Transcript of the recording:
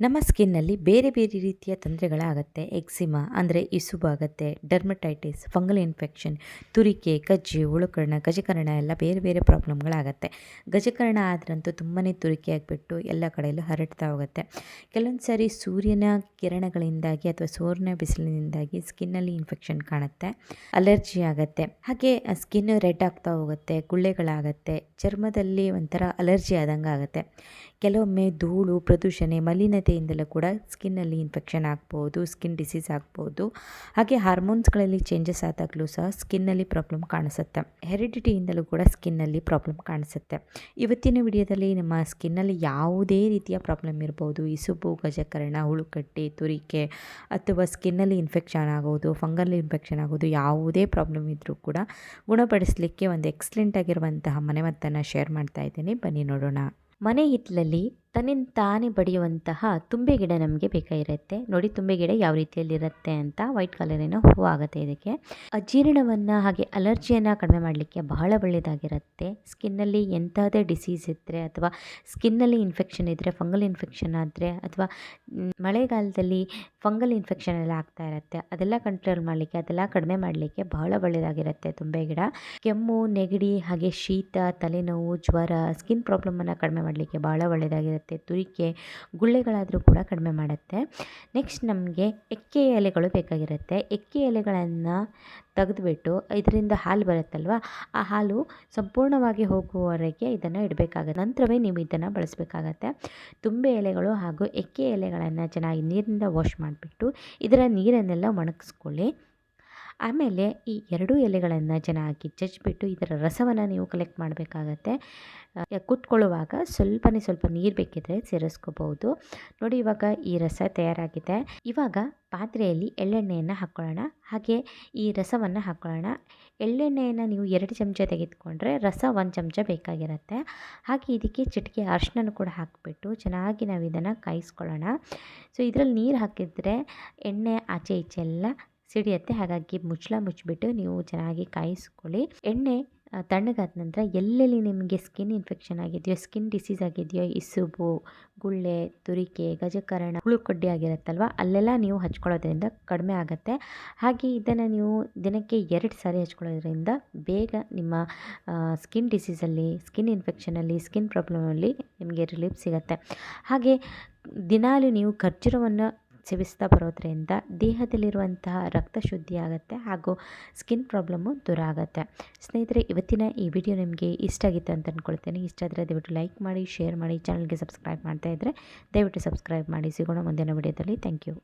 ನಮ್ಮ ಸ್ಕಿನ್ನಲ್ಲಿ ಬೇರೆ ಬೇರೆ ರೀತಿಯ ತೊಂದರೆಗಳಾಗತ್ತೆ ಎಕ್ಸಿಮಾ ಅಂದರೆ ಇಸುಬಾಗತ್ತೆ ಡರ್ಮಟೈಟಿಸ್ ಫಂಗಲ್ ಇನ್ಫೆಕ್ಷನ್ ತುರಿಕೆ, ಕಜ್ಜಿ, ಉಳುಕರ್ಣ, ಗಜಕರಣ ಎಲ್ಲ ಬೇರೆ ಬೇರೆ ಪ್ರಾಬ್ಲಮ್ಗಳಾಗತ್ತೆ. ಗಜಕರಣ ಆದ್ರಂತೂ ತುಂಬಾ ತುರಿಕೆ ಆಗಿಬಿಟ್ಟು ಎಲ್ಲ ಕಡೆಯಲ್ಲೂ ಹರಡ್ತಾ ಹೋಗುತ್ತೆ. ಕೆಲವೊಂದು ಸಾರಿ ಸೂರ್ಯನ ಕಿರಣಗಳಿಂದಾಗಿ ಅಥವಾ ಸೂರ್ಯನ ಬಿಸಿಲಿನಿಂದಾಗಿ ಸ್ಕಿನ್ನಲ್ಲಿ ಇನ್ಫೆಕ್ಷನ್ ಕಾಣುತ್ತೆ. ಅಲರ್ಜಿ ಆಗುತ್ತೆ. ಹಾಗೆ ಸ್ಕಿನ್ ರೆಡ್ ಆಗ್ತಾ ಹೋಗುತ್ತೆ, ಗುಳ್ಳೆಗಳಾಗತ್ತೆ, ಚರ್ಮದಲ್ಲಿ ಒಂಥರ ಅಲರ್ಜಿ ಆದಂಗೆ ಆಗುತ್ತೆ ಕೆಲವೊಮ್ಮೆ ಧೂಳು, ಪ್ರದೂಷಣೆ ಮಲಿನತೆಯಿಂದಲೂ ಕೂಡ ಸ್ಕಿನ್ನಲ್ಲಿ ಇನ್ಫೆಕ್ಷನ್ ಆಗ್ಬೋದು, ಸ್ಕಿನ್ ಡಿಸೀಸ್ ಆಗ್ಬೋದು. ಹಾಗೆ ಹಾರ್ಮೋನ್ಸ್ಗಳಲ್ಲಿ ಚೇಂಜಸ್ ಆದಾಗಲೂ ಸಹ ಸ್ಕಿನ್ನಲ್ಲಿ ಪ್ರಾಬ್ಲಮ್ ಕಾಣಿಸುತ್ತೆ. ಹೆರಿಡಿಟಿಯಿಂದಲೂ ಕೂಡ ಸ್ಕಿನ್ನಲ್ಲಿ ಪ್ರಾಬ್ಲಮ್ ಕಾಣಿಸುತ್ತೆ. ಇವತ್ತಿನ ವಿಡಿಯೋದಲ್ಲಿ ನಮ್ಮ ಸ್ಕಿನ್ನಲ್ಲಿ ಯಾವುದೇ ರೀತಿಯ ಪ್ರಾಬ್ಲಮ್ ಇರ್ಬೋದು, ಇಸುಬು, ಗಜಕರಣ, ಹುಳುಕಟ್ಟಿ, ತುರಿಕೆ ಅಥವಾ ಸ್ಕಿನ್ನಲ್ಲಿ ಇನ್ಫೆಕ್ಷನ್ ಆಗೋದು, ಫಂಗಲ್ ಇನ್ಫೆಕ್ಷನ್ ಆಗೋದು ಯಾವುದೇ ಪ್ರಾಬ್ಲಮ್ ಇದ್ದರೂ ಕೂಡ ಗುಣಪಡಿಸಲಿಕ್ಕೆ ಒಂದು ಎಕ್ಸಲೆಂಟ್ ಆಗಿರುವಂತಹ ಮನೆಮದ್ದನ್ನು ಶೇರ್ ಮಾಡ್ತಾ ಇದ್ದೀನಿ. ಬನ್ನಿ ನೋಡೋಣ. ಮನೆ ಹಿತ್ತಲಲ್ಲಿ ತನ್ನಿಂದ ತಾನೇ ಬಡಿಯುವಂತಹ ತುಂಬೆ ಗಿಡ ನಮಗೆ ಬೇಕಾಗಿರುತ್ತೆ. ನೋಡಿ ತುಂಬೆ ಗಿಡ ಯಾವ ರೀತಿಯಲ್ಲಿರುತ್ತೆ ಅಂತ ವೈಟ್ ಕಲರಿನ ಹೂವು ಆಗುತ್ತೆ ಇದಕ್ಕೆ. ಅಜೀರ್ಣವನ್ನು ಹಾಗೆ ಅಲರ್ಜಿಯನ್ನು ಕಡಿಮೆ ಮಾಡಲಿಕ್ಕೆ ಬಹಳ ಒಳ್ಳೆಯದಾಗಿರುತ್ತೆ. ಸ್ಕಿನ್ನಲ್ಲಿ ಎಂಥದೇ ಡಿಸೀಸ್ ಇದ್ದರೆ ಅಥವಾ ಸ್ಕಿನ್ನಲ್ಲಿ ಇನ್ಫೆಕ್ಷನ್ ಇದ್ದರೆ ಫಂಗಲ್ ಇನ್ಫೆಕ್ಷನ್ ಆದರೆ ಅಥವಾ ಮಳೆಗಾಲದಲ್ಲಿ ಫಂಗಲ್ ಇನ್ಫೆಕ್ಷನ್ ಎಲ್ಲ ಆಗ್ತಾ ಇರುತ್ತೆ. ಅದೆಲ್ಲ ಕಂಟ್ರೋಲ್ ಮಾಡಲಿಕ್ಕೆ, ಅದೆಲ್ಲ ಕಡಿಮೆ ಮಾಡಲಿಕ್ಕೆ ಬಹಳ ಒಳ್ಳೆಯದಾಗಿರುತ್ತೆ ತುಂಬೆ ಗಿಡ. ಕೆಮ್ಮು, ನೆಗಡಿ ಹಾಗೆ ಶೀತ, ತಲೆನೋವು, ಜ್ವರ, ಸ್ಕಿನ್ ಪ್ರಾಬ್ಲಮನ್ನು ಕಡಿಮೆ ಮಾಡಲಿಕ್ಕೆ ಭಾಳ ಒಳ್ಳೆಯದಾಗಿರುತ್ತೆ. ತುರಿಕೆ ಗುಳ್ಳೆಗಳಾದರೂ ಕೂಡ ಕಡಿಮೆ ಮಾಡುತ್ತೆ. ನೆಕ್ಸ್ಟ್ ನಮಗೆ ಎಕ್ಕೆ ಎಲೆಗಳು ಬೇಕಾಗಿರುತ್ತೆ. ಎಕ್ಕೆ ಎಲೆಗಳನ್ನು ತೆಗೆದುಬಿಟ್ಟು ಇದರಿಂದ ಹಾಲು ಬರುತ್ತಲ್ವ, ಆ ಹಾಲು ಸಂಪೂರ್ಣವಾಗಿ ಹೋಗುವವರೆಗೆ ಇದನ್ನು ಇಡಬೇಕಾಗುತ್ತೆ. ನಂತರವೇ ನೀವು ಇದನ್ನು ಬಳಸಬೇಕಾಗತ್ತೆ. ತುಂಬೆ ಎಲೆಗಳು ಹಾಗೂ ಎಕ್ಕೆ ಎಲೆಗಳನ್ನು ಚೆನ್ನಾಗಿ ನೀರಿನಿಂದ ವಾಶ್ ಮಾಡಿಬಿಟ್ಟು ಇದರ ನೀರನ್ನೆಲ್ಲ ಒಣಗಿಸ್ಕೊಳ್ಳಿ. ಆಮೇಲೆ ಈ ಎರಡೂ ಎಲೆಗಳನ್ನು ಚೆನ್ನಾಗಿ ಜಜ್ಜಿಬಿಟ್ಟು ಇದರ ರಸವನ್ನು ನೀವು ಕಲೆಕ್ಟ್ ಮಾಡಬೇಕಾಗತ್ತೆ. ಕುತ್ಕೊಳ್ಳುವಾಗ ಸ್ವಲ್ಪನೇ ಸ್ವಲ್ಪ ನೀರು ಬೇಕಿದ್ರೆ ಸೇರಿಸ್ಕೋಬಹುದು ನೋಡಿ ಇವಾಗ ಈ ರಸ ತಯಾರಾಗಿದೆ. ಇವಾಗ ಪಾತ್ರೆಯಲ್ಲಿ ಎಳ್ಳೆಣ್ಣೆಯನ್ನು ಹಾಕ್ಕೊಳ್ಳೋಣ. ಹಾಗೆ ಈ ರಸವನ್ನು ಹಾಕ್ಕೊಳ್ಳೋಣ. ಎಳ್ಳೆಣ್ಣೆಯನ್ನು ನೀವು ಎರಡು ಚಮಚ ತೆಗೆದುಕೊಂಡ್ರೆ ರಸ ಒಂದು ಚಮಚ ಬೇಕಾಗಿರುತ್ತೆ. ಹಾಗೆ ಇದಕ್ಕೆ ಚಿಟಿಕೆ ಅರಿಶಿನ ಕೂಡ ಹಾಕಿಬಿಟ್ಟು ಚೆನ್ನಾಗಿ ನಾವು ಇದನ್ನು ಕಾಯಿಸ್ಕೊಳ್ಳೋಣ. ಸೊ ಇದರಲ್ಲಿ ನೀರು ಹಾಕಿದರೆ ಎಣ್ಣೆ ಆಚೆ ಈಚೆ ಎಲ್ಲ ಸಿಡಿಯುತ್ತೆ. ಹಾಗಾಗಿ ಮುಚ್ಚಳ ಮುಚ್ಚಿಬಿಟ್ಟು ನೀವು ಚೆನ್ನಾಗಿ ಕಾಯಿಸ್ಕೊಳ್ಳಿ. ಎಣ್ಣೆ ತಣ್ಣಗಾದ ನಂತರ ಎಲ್ಲೆಲ್ಲಿ ನಿಮಗೆ ಸ್ಕಿನ್ ಇನ್ಫೆಕ್ಷನ್ ಆಗಿದೆಯೋ, ಸ್ಕಿನ್ ಡಿಸೀಸ್ ಆಗಿದೆಯೋ, ಇಸುಬು, ಗುಳ್ಳೆ, ತುರಿಕೆ, ಗಜಕರಣ, ಹುಳುಕಡ್ಡಿ ಆಗಿರುತ್ತಲ್ವ, ಅಲ್ಲೆಲ್ಲ ನೀವು ಹಚ್ಕೊಳ್ಳೋದ್ರಿಂದ ಕಡಿಮೆ ಆಗುತ್ತೆ. ಹಾಗೆ ಇದನ್ನು ನೀವು ದಿನಕ್ಕೆ ಎರಡು ಸಾರಿ ಹಚ್ಕೊಳ್ಳೋದ್ರಿಂದ ಬೇಗ ನಿಮ್ಮ ಸ್ಕಿನ್ ಡಿಸೀಸಲ್ಲಿ ಸ್ಕಿನ್ ಇನ್ಫೆಕ್ಷನಲ್ಲಿ ಸ್ಕಿನ್ ಪ್ರಾಬ್ಲಮಲ್ಲಿ ನಿಮಗೆ ರಿಲೀಫ್ ಸಿಗುತ್ತೆ. ಹಾಗೆ ದಿನಾಲು ನೀವು ಖರ್ಜೂರವನ್ನು ಸೇವಿಸ್ತಾ ಬರೋದ್ರಿಂದ ದೇಹದಲ್ಲಿರುವಂತಹ ರಕ್ತ ಶುದ್ಧಿ ಆಗುತ್ತೆ ಹಾಗೂ ಸ್ಕಿನ್ ಪ್ರಾಬ್ಲಮ್ಮು ದೂರ ಆಗುತ್ತೆ. ಸ್ನೇಹಿತರೆ, ಇವತ್ತಿನ ಈ ವಿಡಿಯೋ ನಿಮಗೆ ಇಷ್ಟ ಆಗಿತ್ತು ಅಂತ ಅಂದ್ಕೊಳ್ತೇನೆ ಇಷ್ಟ ಆದರೆ ದಯವಿಟ್ಟು ಲೈಕ್ ಮಾಡಿ, ಶೇರ್ ಮಾಡಿ, ಚಾನಲ್ಗೆ ಸಬ್ಸ್ಕ್ರೈಬ್ ಮಾಡ್ತಾ ಇದ್ದರೆ ದಯವಿಟ್ಟು ಸಬ್ಸ್ಕ್ರೈಬ್ ಮಾಡಿ. ಸಿಗೋಣ ಮುಂದಿನ ವಿಡಿಯೋದಲ್ಲಿ. Thank you.